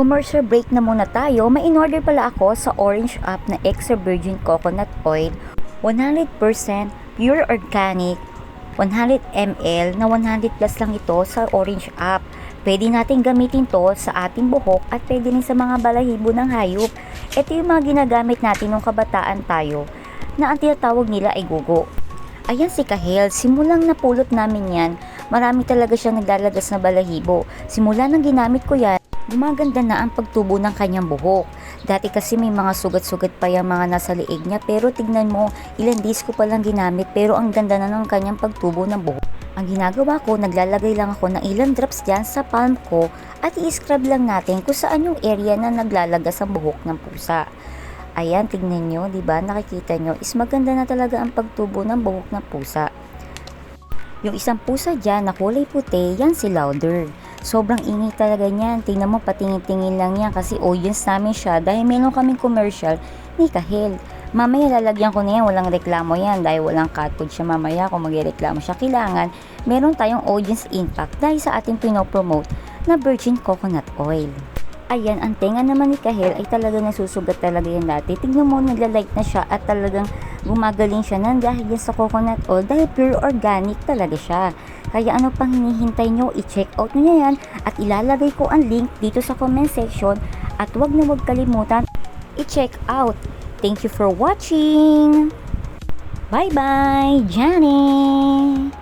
Commercial break na muna tayo. May in-order pala ako sa Orange Up na extra virgin coconut oil. 100% pure organic. 100 ml na 100 plus lang ito sa Orange Up. Pwede natin gamitin to sa ating buhok at pwede rin sa mga balahibo ng hayop. Ito yung mga ginagamit natin nung kabataan tayo na ang tinatawag nila ay gugo. Ayan si Kahel, simulang napulot namin yan, marami talaga siyang naglalagas na balahibo. Simula nang ginamit ko yan, gumaganda na ang pagtubo ng kanyang buhok. Dati kasi may mga sugat-sugat pa yung mga nasa liig niya pero tignan mo, ilang days ko palang ginamit pero ang ganda na ng kanyang pagtubo ng buhok. Ang ginagawa ko, naglalagay lang ako ng ilang drops dyan sa palm ko at i-scrub lang natin kung saan yung area na naglalagas ang buhok ng pusa. Ayan, tignan nyo, di ba? Nakikita nyo, is maganda na talaga ang pagtubo ng buhok ng pusa. Yung isang pusa dyan na kulay puti, yan si Louder. Sobrang ingay talaga niyan. Tingnan mo, patingin-tingin lang yan kasi audience namin siya dahil meron kaming commercial ni Kahil. Mamaya lalagyan ko na yan, walang reklamo yan dahil walang cat food siya mamaya kung magreklamo siya. Kailangan meron tayong audience impact dahil sa ating pinopromote na virgin coconut oil. Ayan, ang tenga naman ni Kahel ay talagang nasusugat talaga yan dati. Tingnan mo, nagla-light na siya at talagang gumagaling siya nan dahil yan sa coconut oil dahil pure organic talaga siya. Kaya ano pang hinihintay nyo, i-check out nyo yan at ilalagay ko ang link dito sa comment section at huwag na huwag kalimutan i-check out. Thank you for watching! Bye-bye, Johnny!